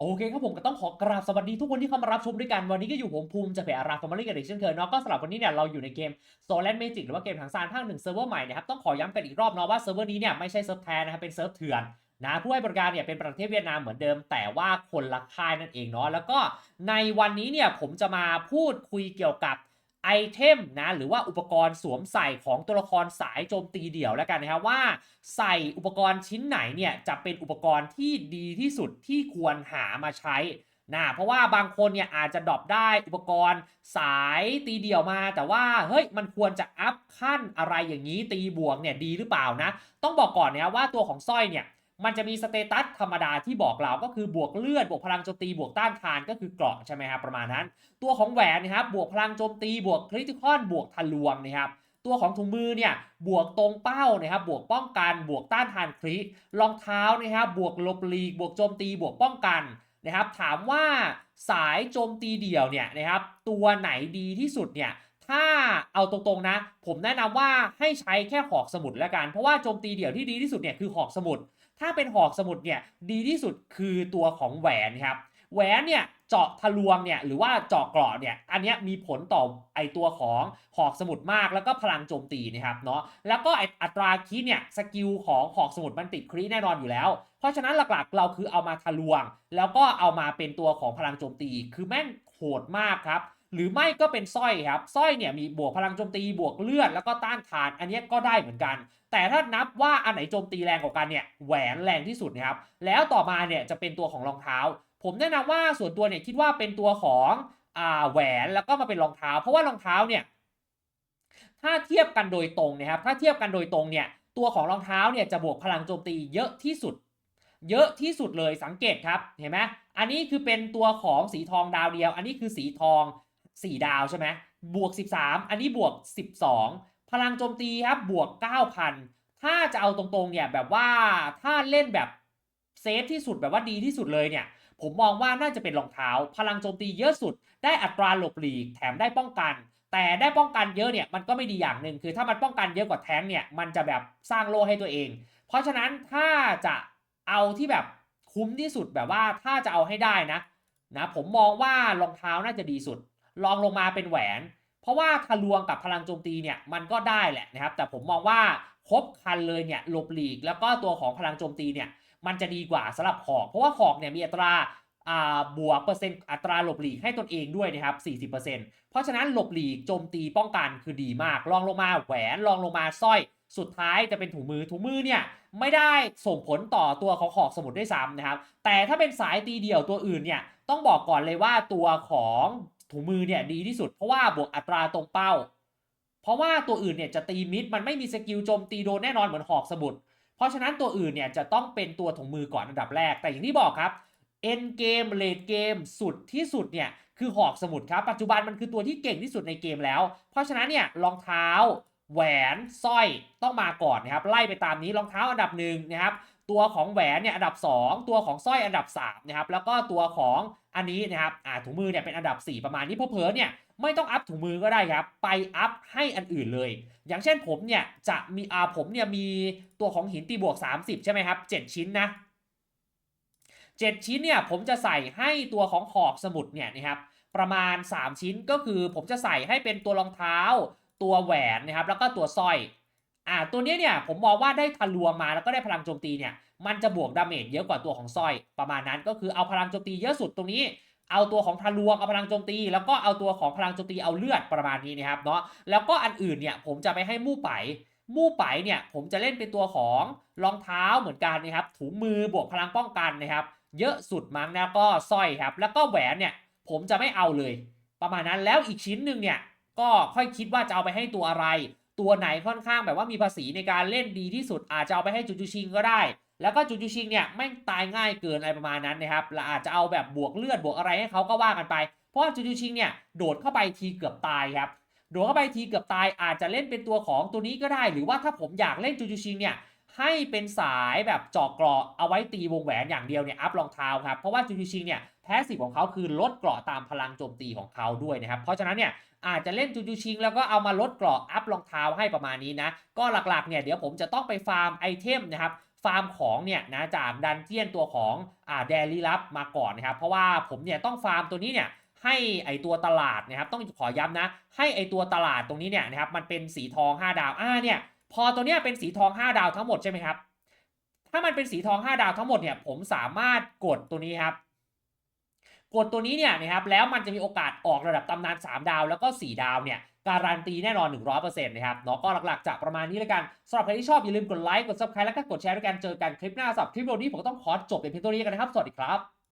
โอเคครับผมก็ต้องขอกราบสวัสดีทุกคนที่เข้ามารับชมด้วยกัน วันนี้ก็อยู่ผมภูมิจากเพจอาราฟอร์มาลีกันอีกเช่นเคยเนาะก็สำหรับวันนี้เนี่ยเราอยู่ในเกมโซล a นเมจิกหรือว่าเกมทางซานภาคหนึ่งเซิร์ฟเวอร์ใหม่นะครับต้องขอย้ำกันอีกรอบเนาะว่าเซิร์ฟเวอร์นี้เนี่ยไม่ใช่เซิร์ฟแท้นะครับเป็นเซิร์ฟเถื่อนนะผู้ให้บริการเนี่ยเป็นประเทศเวียดนามเหมือนเดิม แต่ว่าคนละค่ายนั่นเองเนาะแล้วก็ในวันนี้เนี่ยผมจะมาพูดคุยเกี่ยวกับ ไอเทมนะหรือว่าอุปกรณ์สวมใส่ของตัวละครสายโจมตีเดี่ยวแล้วกันนะครับว่า ใส่อุปกรณ์ชิ้นไหนเนี่ยจะเป็นอุปกรณ์ที่ดีที่สุดที่ควรหามาใช้นะเพราะว่าบางคนเนี่ยอาจจะดรอปได้อุปกรณ์สายตีเดี่ยวมา แต่ว่าเฮ้ยมันควรจะอัพขั้นอะไรอย่างนี้ตีบวกเนี่ยดีหรือเปล่านะ ต้องบอกก่อนนะว่าตัวของสร้อยเนี่ย มันจะมีสเตตัสธรรมดาที่บอกเราก็คือบวกเลือด บวกพลังโจมตีบวกต้านทานก็คือเกราะใช่ไหมครับประมาณนั้น ตัวของแหวนนะครับบวกพลังโจมตีบวกคริติคอนบวกทะลวงนะครับตัวของถุงมือเนี่ยบวกตรงเป้านะครับบวกป้องกันบวกต้านทานคริรองเท้านะครับบวกลบลีก บวกโจมตีบวกป้องกันนะครับถามว่าสายโจมตีเดี่ยวเนี่ยนะครับตัวไหนดีที่สุดเนี่ยถ้าเอาตรงๆนะ ผมแนะนำว่าให้ใช้แค่หอกสมุดแล้วกัน เพราะว่าโจมตีเดี่ยวที่ดีที่สุดเนี่ยคือหอกสมุด ถ้าเป็นหอกสมุดเนี่ยดีที่สุดคือตัวของแหวนครับแหวนเนี่ยเจาะทะลวงเนี่ยหรือว่าเจาะเกราะเนี่ยอันนี้มีผลต่อไอตัวของหอกสมุดมากแล้วก็พลังโจมตีนะครับเนาะแล้วก็ออัตราคีเนี่ยสกิลของหอกสมุดมันติดครีแน่นอนอยู่แล้ว เพราะฉะนั้นหลักๆเราคือเอามาทะลวง แล้วก็เอามาเป็นตัวของพลังโจมตี คือแม่งโหดมากครับ หรือไม่ก็เป็นสร้อยครับสร้อยเนี่ยมีบวกพลังโจมตีบวกเลือดแล้วก็ต้านทาน อันนี้ก็ได้เหมือนกัน แต่ถ้านับว่าอันไหนโจมตีแรงกว่ากันเนี่ยแหวนแรงที่สุดนะครับ แล้วต่อมาเนี่ยจะเป็นตัวของรองเท้า ผมแนะนำว่าส่วนตัวเนี่ยคิดว่าเป็นตัวของอ่าแหวนแล้วก็มาเป็นรองเท้า เพราะว่ารองเท้าเนี่ยถ้าเทียบกันโดยตรงนะครับ ถ้าเทียบกันโดยตรงเนี่ยตัวของรองเท้าเนี่ยจะบวกพลังโจมตีเยอะที่สุด เยอะที่สุดเลยสังเกตครับเห็นไหมอันนี้คือเป็นตัวของสีทองดาวเดียว อันนี้คือสีทอง 4 ดาวใช่ไหมบวก 13 อันนี้บวก 12 พลังโจมตีครับบวก 9,000 ถ้าจะเอาตรงๆเนี่ยแบบว่าถ้าเล่นแบบเซฟที่สุดแบบว่าดีที่สุดเลยเนี่ย ผมมองว่าน่าจะเป็นรองเท้า พลังโจมตีเยอะสุด ได้อัตราหลบหลีกแถมได้ป้องกัน แต่ได้ป้องกันเยอะเนี่ยมันก็ไม่ดีอย่างหนึ่งคือถ้ามันป้องกันเยอะกว่าแท้งเนี่ยมันจะแบบสร้างโล่ให้ตัวเอง เพราะฉะนั้นถ้าจะเอาที่แบบคุ้มที่สุดแบบว่าถ้าจะเอาให้ได้นะนะผมมองว่ารองเท้าน่าจะดีสุด ลองลงมาเป็นแหวน เพราะว่าทะลวงกับพลังโจมตีเนี่ยมันก็ได้แหละนะครับ แต่ผมมองว่าครบคันเลยเนี่ยหลบหลีก แล้วก็ตัวของพลังโจมตีเนี่ยมันจะดีกว่าสำหรับหอก เพราะว่าหอกเนี่ยมีอัตราอ่าบวกเปอร์เซ็นต์อัตราหลบหลีกให้ตนเองด้วยนะครับ 40%เพราะฉะนั้นหลบหลีกโจมตีป้องกันคือดีมากลองลงมาแหวนลองลงมาสร้อยสุดท้ายจะเป็นถุงมือถุงมือเนี่ยไม่ได้ส่งผลต่อตัวของหอกสมุดด้วยซ้ำนะครับ แต่ถ้าเป็นสายตีเดี่ยวตัวอื่นเนี่ยต้องบอกก่อนเลยว่าตัวของ ถุงมือเนี่ยดีที่สุดเพราะว่าบวกอัตราตรงเป้า เพราะว่าตัวอื่นเนี่ยจะตีมิดมันไม่มีสกิลโจมตีโดนแน่นอนเหมือนหอกสมุดเพราะฉะนั้นตัวอื่นเนี่ยจะต้องเป็นตัวถุงมือก่อนอันดับแรก แต่อย่างที่บอกครับเอ็นเกมเลดเกมสุดที่สุดเนี่ยคือหอกสมุดครับ ปัจจุบันมันคือตัวที่เก่งที่สุดในเกมแล้ว เพราะฉะนั้นเนี่ยรองเท้า แหวนสร้อยต้องมาก่อนนะครับ ไล่ไปตามนี้รองเท้าอันดับหนึ่งนะครับ ตัวของแหวนเนี่ยอันดับ 2 ตัวของสร้อยอันดับ3นะครับแล้วก็ตัวของอันนี้นะครับอ่าถุงมือเนี่ยเป็นอันดับ 4 ประมาณนี้เพอเพอเนี่ยไม่ต้องอัพถุงมือก็ได้ครับ ไปอัพให้อันอื่นเลย อย่างเช่นผมเนี่ยจะมีอ่าผมเนี่ยมีตัวของหินตีบวก 30 ใช่ไหมครับ 7 ชิ้นนะ 7 ชิ้นเนี่ยผมจะใส่ให้ตัวของหอกสมุดเนี่ยนะครับประมาณ 3 ชิ้นก็คือผมจะใส่ให้เป็นตัวรองเท้า ตัวแหวนนะครับแล้วก็ตัวสร้อย อ่าตัวนี้เนี่ยผมมองว่าได้ทะลวงมาแล้วก็ได้พลังโจมตีเนี่ยมันจะบวกดาเมจเยอะกว่าตัวของสร้อยประมาณนั้นก็คือเอาพลังโจมตีเยอะสุดตรงนี้ เอาตัวของทะลวงเอาพลังโจมตี แล้วก็เอาตัวของพลังโจมตีเอาเลือดประมาณนี้นะครับเนาะแล้วก็อันอื่นเนี่ยผมจะไปให้มู่ไปมู่ไปเนี่ยผมจะเล่นเป็นตัวของรองเท้าเหมือนกันนะครับถุงมือบวกพลังป้องกันนะครับเยอะสุดมั้งแล้วก็สร้อยครับ แล้วก็แหวนเนี่ยผมจะไม่เอาเลย ประมาณนั้นแล้วอีกชิ้นหนึ่งเนี่ยก็ค่อยคิดว่าจะเอาไปให้ตัวอะไร ตัวไหนค่อนข้างแบบว่ามีภาษีในการเล่นดีที่สุด อาจจะเอาไปให้จูจูชิงก็ได้ แล้วก็จูจูชิงเนี่ยไม่ตายง่ายเกินอะไรประมาณนั้นนะครับและอาจจะเอาแบบบวกเลือดบวกอะไรให้เขาก็ว่ากันไป เพราะว่าจูจูชิงเนี่ยโดดเข้าไปทีเกือบตายครับโดดเข้าไปทีเกือบตายอาจจะเล่นเป็นตัวของตัวนี้ก็ได้ หรือว่าถ้าผมอยากเล่นจูจูชิงเนี่ยให้เป็นสายแบบจอกกราะเอาไว้ตีวงแหวนอย่างเดียวเนี่ยอัพรองเท้าครับเพราะว่าจูจูชิงเนี่ย แพสซีฟของเขาคือลดเกราะตามพลังโจมตีของเขาด้วยนะครับ เพราะฉะนั้นเนี่ยอาจจะเล่นจูจูชิง แล้วก็เอามาลดเกราะอัพรองเท้าให้ประมาณนี้นะ ก็หลักๆเนี่ยเดี๋ยวผมจะต้องไปฟาร์มไอเทมนะครับฟาร์มของเนี่ยนะจากดันเจียนตัวของอ่าแดลี่ลับมาก่อนนะครับ เพราะว่าผมเนี่ยต้องฟาร์มตัวนี้เนี่ยให้ไอตัวตลาดนะครับต้องขอย้ำนะ ให้ไอตัวตลาดตรงนี้เนี่ยนะครับมันเป็นสีทอง 5 ดาวอ่าเนี่ยพอตัวเนี้ยเป็นสีทอง 5 ดาวทั้งหมดใช่ไหมครับถ้ามันเป็นสีทอง 5 ดาวทั้งหมดเนี่ยผมสามารถกดตัวนี้ครับ กดตัวนี้เนี่ยนะครับแล้วมันจะมีโอกาสออกระดับตำนาน 3 ดาว แล้วก็ 4 ดาวเนี่ยการันตีแน่นอน 100%นะครับเนาะก็หลักๆจะประมาณนี้แล้วกันสำหรับใครที่ชอบอย่าลืมกดไลค์กด subscribe แล้วก็กดแชร์ด้วยกันเจอกันคลิปหน้าสำหรับคลิปวิดีโอนี้ผมก็ต้องขอจบเป็นเพียงเท่านี้กันนะครับ สวัสดีครับ